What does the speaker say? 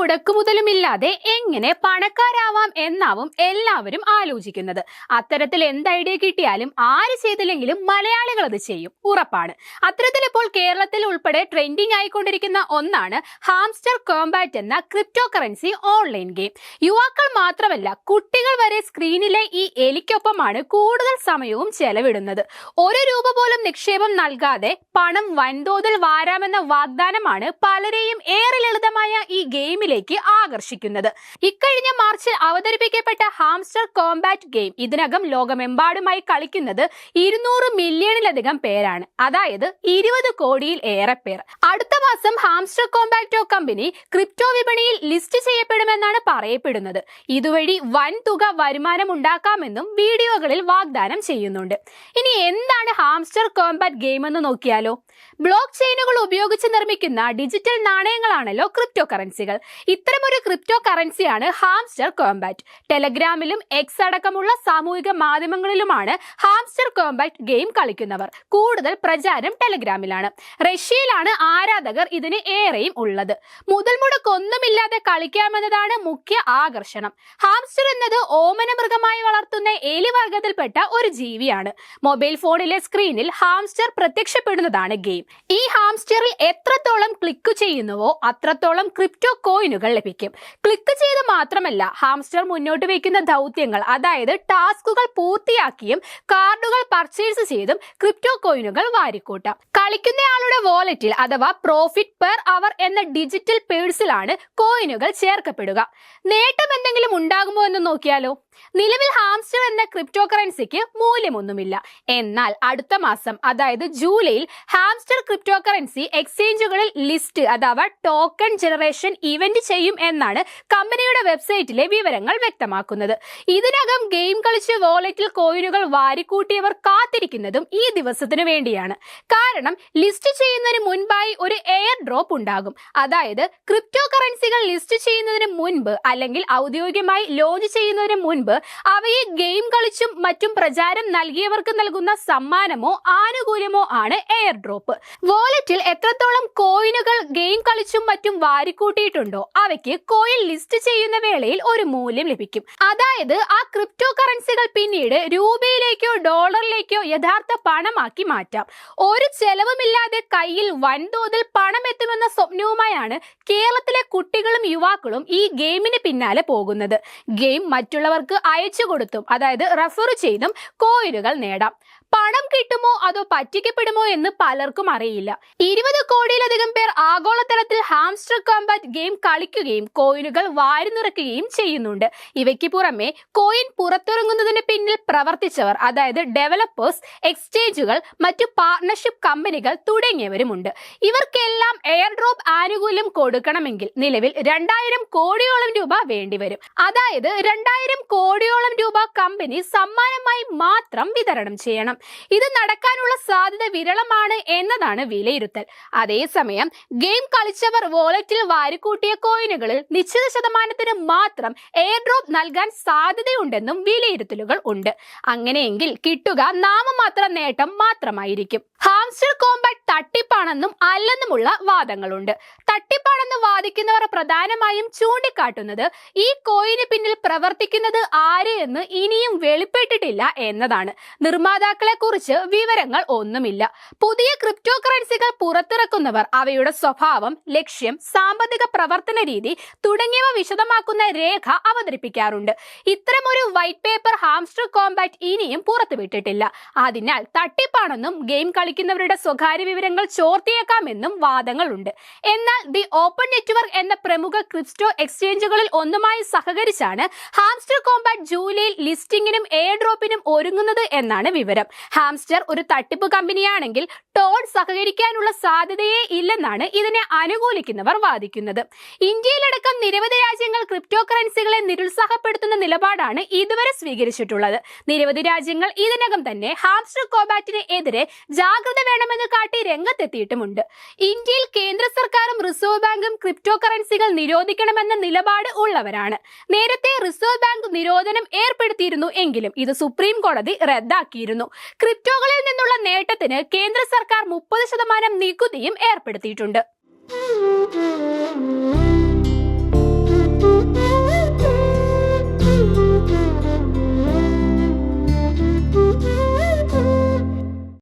മുടക്കുമുതലുമില്ലാതെ എങ്ങനെ പണക്കാരാവാം എന്നാവും എല്ലാവരും ആലോചിക്കുന്നത്. അത്തരത്തിൽ എന്ത് ഐഡിയ കിട്ടിയാലും ആര് ചെയ്തില്ലെങ്കിലും മലയാളികൾ അത് ചെയ്യും. ഉറപ്പാണ്. അത്തരത്തിൽ ഇപ്പോൾ കേരളത്തിൽ ഉൾപ്പെടെ ട്രെൻഡിംഗ് ആയിക്കൊണ്ടിരിക്കുന്ന ഒന്നാണ് ഹാംസ്റ്റർ കോമ്പാറ്റ് എന്ന ക്രിപ്റ്റോ കറൻസി ഓൺലൈൻ ഗെയിം. യുവാക്കൾ മാത്രമല്ല കുട്ടികൾ വരെ സ്ക്രീനിലെ ഈ എലിക്കൊപ്പമാണ് കൂടുതൽ സമയവും ചെലവിടുന്നത്. ഒരു രൂപ പോലും നിക്ഷേപം നൽകാതെ പണം വൻതോതിൽ വാരാമെന്ന വാഗ്ദാനമാണ് പലരെയും ഏറെ ലളിതമായ ഈ ഗെയിമിലേക്ക് ആകർഷിക്കുന്നത്. ഇക്കഴിഞ്ഞ മാർച്ചിൽ അവതരിപ്പിക്കപ്പെട്ട ഹാംസ്റ്റർ കോംബാറ്റ് ഗെയിം ഇതിനകം ലോകമെമ്പാടുമായി കളിക്കുന്നത് ഇരുന്നൂറ് മില്യണിലധികം പേരാണ്. അതായത് ഇരുപത് കോടിയിൽ ഏറെ പേർ. അടുത്ത മാസം ഹാംസ്റ്റർ കോമ്പാക്റ്റോ കമ്പനി ക്രിപ്റ്റോ വിപണിയിൽ ലിസ്റ്റ് ചെയ്യപ്പെടുമെന്നാണ് പറയപ്പെടുന്നത്. ഇതുവഴി വൻ തുക വരുമാനം ഉണ്ടാക്കാമെന്നും വീഡിയോകളിൽ വാഗ്ദാനം ചെയ്യുന്നുണ്ട്. ഇനി എന്താണ് ഹാംസ്റ്റർ കോമ്പാറ്റ് ഗെയിം എന്ന് നോക്കിയാലോ? ബ്ലോക്ക് ചെയിനുകൾ ഉപയോഗിച്ച് നിർമ്മിക്കുന്ന ഡിജിറ്റൽ നാണയങ്ങളാണല്ലോ ക്രിപ്റ്റോ കറൻസികൾ ഇത്തരമൊരു ക്രിപ്റ്റോ കറൻസിയാണ് ഹാംസ്റ്റർ കോമ്പാറ്റ് ടെലഗ്രാമിലും എക്സ് അടക്കമുള്ള സാമൂഹിക മാധ്യമങ്ങളിലുമാണ് ഹാംസ്റ്റർ കോമ്പാറ്റ് ഗെയിം കളിക്കുന്നവർ. കൂടുതൽ പ്രചാരം ടെലഗ്രാമിലാണ് റഷ്യയിലാണ് ആരാധകർ ഇതിന് ഏറെയും ഉള്ളത്. മുതൽ മുടക്കൊന്നുമില്ലാതെ കളിക്കാമെന്നതാണ് മുഖ്യ ആകർഷണം. ഹാംസ്റ്റർ എന്നത് ഓമന മൃഗമായി വളർത്തുന്ന എലി വർഗത്തിൽപ്പെട്ട ഒരു ജീവിയാണ്. മൊബൈൽ ഫോണിലെ സ്ക്രീനിൽ ഹാംസ്റ്റർ പ്രത്യക്ഷപ്പെടുന്നതാണ് ഗെയിം ഈ ഹാംസ്റ്ററിൽ എത്രത്തോളം ക്ലിക്ക് ചെയ്യുന്നുവോ അത്രത്തോളം ക്രിപ്റ്റോ കോയിനുകൾ ലഭിക്കും. ക്ലിക്ക് ചെയ്ത് മാത്രമല്ല ഹാംസ്റ്റർ മുന്നോട്ട് വയ്ക്കുന്ന ദൗത്യങ്ങൾ അതായത് ടാസ്കുകൾ പൂർത്തിയാക്കിയും കാർഡുകൾ പർച്ചേസ് ചെയ്തും ക്രിപ്റ്റോ കോയിനുകൾ വാരിക്കൂട്ടാം. കളിക്കുന്നയാളുടെ വാലറ്റിൽ അഥവാ പ്രോഫിറ്റ് പെർ അവർ എന്ന ഡിജിറ്റൽ പേഴ്സിലാണ് കോയിനുകൾ ചേർക്കപ്പെടുക. നേട്ടം എന്തെങ്കിലും ഉണ്ടാകുമോ എന്ന് നോക്കിയാലോ? നിലവിൽ ഹാംസ്റ്റർ എന്ന ക്രിപ്റ്റോ കറൻസിക്ക് മൂല്യമൊന്നുമില്ല. എന്നാൽ അടുത്ത മാസം അതായത് ജൂലൈയിൽ ഹാംസ്റ്റർ ക്രിപ്റ്റോ കറൻസി എക്സ്ചേഞ്ചുകളിൽ ലിസ്റ്റ് അഥവാ ടോക്കൺ ജനറേഷൻ ഇവന്റ് ചെയ്യും എന്നാണ് കമ്പനിയുടെ വെബ്സൈറ്റിലെ വിവരങ്ങൾ വ്യക്തമാക്കുന്നത്. ഇതിനകം ഗെയിം കളിച്ച് വാലറ്റിൽ കോയിനുകൾ വാരിക്കൂട്ടിയവർ കാത്തിരിക്കുന്നതും ഈ ദിവസത്തിനു വേണ്ടിയാണ്. കാരണം ലിസ്റ്റ് ചെയ്യുന്നതിന് മുൻപായി ഒരു എയർ ഡ്രോപ്പ് ഉണ്ടാകും. അതായത് ക്രിപ്റ്റോ കറൻസികൾ ലിസ്റ്റ് ചെയ്യുന്നതിന് മുൻപ് അല്ലെങ്കിൽ ഔദ്യോഗികമായി ലോഞ്ച് ചെയ്യുന്നതിന് മുൻപ് അവയെ ഗെയിം കളിച്ചും മറ്റും പ്രചാരം നൽകിയവർക്ക് നൽകുന്ന സമ്മാനമോ ആനുകൂല്യമോ ആണ് എയർ ഡ്രോപ്പ്. വാലറ്റിൽ എത്രത്തോളം കോയിനുകൾ ഗെയിം കളിച്ചും മറ്റും വാരിക്കൂട്ടിയിട്ടുണ്ടോ അവയ്ക്ക് കോയിൻ ലിസ്റ്റ് ചെയ്യുന്ന വേളയിൽ ഒരു മൂല്യം ലഭിക്കും. അതായത് ആ ക്രിപ്റ്റോ കറൻസികൾ പിന്നീട് രൂപയിലേക്കോ ഡോളറിലേക്കോ യഥാർത്ഥ പണമാക്കി മാറ്റാം. ഒരു ചെലവുമില്ലാതെ കയ്യിൽ വൻതോതിൽ പണം എത്തുമെന്ന സ്വപ്നവുമായാണ് കേരളത്തിലെ കുട്ടികളും യുവാക്കളും ഈ ഗെയിമിന് പിന്നാലെ പോകുന്നത്. ഗെയിം മറ്റുള്ളവർക്ക് അയച്ചു കൊടുത്തും അതായത് റെഫർ ചെയ്തും കോയിനുകൾ നേടാം. പണം കിട്ടുമോ അതോ പറ്റിക്കപ്പെടുമോ എന്ന് പലർക്കും അറിയില്ല. ഇരുപത് കോടിയിലധികം പേർ ആഗോളതലത്തിൽ ഹാംസ്റ്റർ കോമ്പാറ്റ് ഗെയിം കളിക്കുകയും കോയിനുകൾ വാരിനിറക്കുകയും ചെയ്യുന്നുണ്ട്. ഇവയ്ക്ക് പുറമെ കോയിൻ പുറത്തിറങ്ങുന്നതിന് പിന്നിൽ പ്രവർത്തിച്ചവർ അതായത് ഡെവലപ്പേഴ്സ് എക്സ്ചേഞ്ചുകൾ മറ്റു പാർട്ണർഷിപ്പ് കമ്പനികൾ തുടങ്ങിയവരുമുണ്ട്. ഇവർക്കെല്ലാം എയർ ഡ്രോപ്പ് ആനുകൂല്യം കൊടുക്കണമെങ്കിൽ നിലവിൽ രണ്ടായിരം കോടിയോളം രൂപ വേണ്ടിവരും. അതായത് രണ്ടായിരം കോടിയോളം രൂപ കമ്പനി സമ്മാനമായി മാത്രം വിതരണം ചെയ്യണം. ഇത് നടക്കാനുള്ള സാധ്യത വിരളമാണ് എന്നതാണ് വിലയിരുത്തൽ. അതേസമയം ഗെയിം കളിച്ചവർ വാലറ്റിൽ വാരിക്കൂട്ടിയ കോയിനുകളിൽ നിശ്ചിത ശതമാനത്തിന് മാത്രം എയർ ഡ്രോപ്പ് നൽകാൻ സാധ്യതയുണ്ടെന്നും വിലയിരുത്തലുകൾ ഉണ്ട്. അങ്ങനെയെങ്കിൽ കിട്ടുക നാമമാത്ര നേട്ടം മാത്രമായിരിക്കും. Hamster compact തട്ടിപ്പാണെന്നും അല്ലെന്നുമുള്ള വാദങ്ങളുണ്ട്. തട്ടിപ്പാണെന്ന് വാദിക്കുന്നവർ പ്രധാനമായും ചൂണ്ടിക്കാട്ടുന്നത് ഈ കോയിന് പിന്നിൽ പ്രവർത്തിക്കുന്നത് ആര് എന്ന് ഇനിയും വെളിപ്പെട്ടിട്ടില്ല എന്നതാണ്. നിർമ്മാതാക്കളെ കുറിച്ച് വിവരങ്ങൾ ഒന്നുമില്ല. പുതിയ ക്രിപ്റ്റോ കറൻസികൾ പുറത്തിറക്കുന്നവർ അവയുടെ സ്വഭാവം ലക്ഷ്യം സാമ്പത്തിക പ്രവർത്തന രീതി തുടങ്ങിയവ വിശദമാക്കുന്ന രേഖ അവതരിപ്പിക്കാറുണ്ട്. ഇത്തരമൊരു വൈറ്റ് പേപ്പർ ഹാംസ്റ്റർ കോമ്പാക്ട് ഇനിയും പുറത്തുവിട്ടിട്ടില്ല. അതിനാൽ തട്ടിപ്പാണെന്നും ഗെയിം കളിക്കുന്നവരുടെ സ്വകാര്യ വിവരങ്ങൾ ചോർത്തിയേക്കാമെന്നും വാദങ്ങളുണ്ട്. എന്നാൽ ദി ഓപ്പൺ നെറ്റ്വർക്ക് എന്ന പ്രമുഖ ക്രിപ്റ്റോ എക്സ്ചേഞ്ചുകളിൽ ഒന്നുമായി സഹകരിച്ചാണ് ഹാംസ്റ്റർ കോമ്പാക്ട് ജൂലൈയിൽ ലിസ്റ്റിംഗിനും എയർ ഡ്രോപ്പിനും ഒരുങ്ങുന്നത് എന്നാണ് വിവരം. ഹാംസ്റ്റർ ഒരു തട്ടിപ്പ് കമ്പനിയാണെങ്കിൽ ടോൾ സഹകരിക്കാനുള്ള സാധ്യതയേ ഇല്ലെന്നാണ് ഇതിനെ അനുകൂലിക്കുന്നവർ വാദിക്കുന്നത്. ഇന്ത്യയിലടക്കം നിരവധി രാജ്യങ്ങൾ ക്രിപ്റ്റോ കറൻസികളെ നിരുത്സാഹപ്പെടുത്തുന്ന നിലപാടാണ് ഇതുവരെ സ്വീകരിച്ചിട്ടുള്ളത്. നിരവധി രാജ്യങ്ങൾ ഇതിനകം തന്നെ ഹാംസ്റ്റർ കോബാറ്റിന് എതിരെ ജാഗ്രത വേണമെന്ന് രംഗത്തെത്തിയിട്ടുമുണ്ട്. ഇന്ത്യയിൽ കേന്ദ്ര സർക്കാരും റിസർവ് ബാങ്കും ക്രിപ്റ്റോ കറൻസികൾ നിരോധിക്കണമെന്ന നിലപാട് ഉള്ളവരാണ്. നേരത്തെ റിസർവ് ബാങ്ക് നിരോധനം ഏർപ്പെടുത്തിയിരുന്നു എങ്കിലും ഇത് സുപ്രീം കോടതി റദ്ദാക്കിയിരുന്നു. ക്രിപ്റ്റോകളിൽ നിന്നുള്ള നേട്ടത്തിന് കേന്ദ്ര സർക്കാർ മുപ്പത് ശതമാനം നികുതിയും ഏർപ്പെടുത്തിയിട്ടുണ്ട്.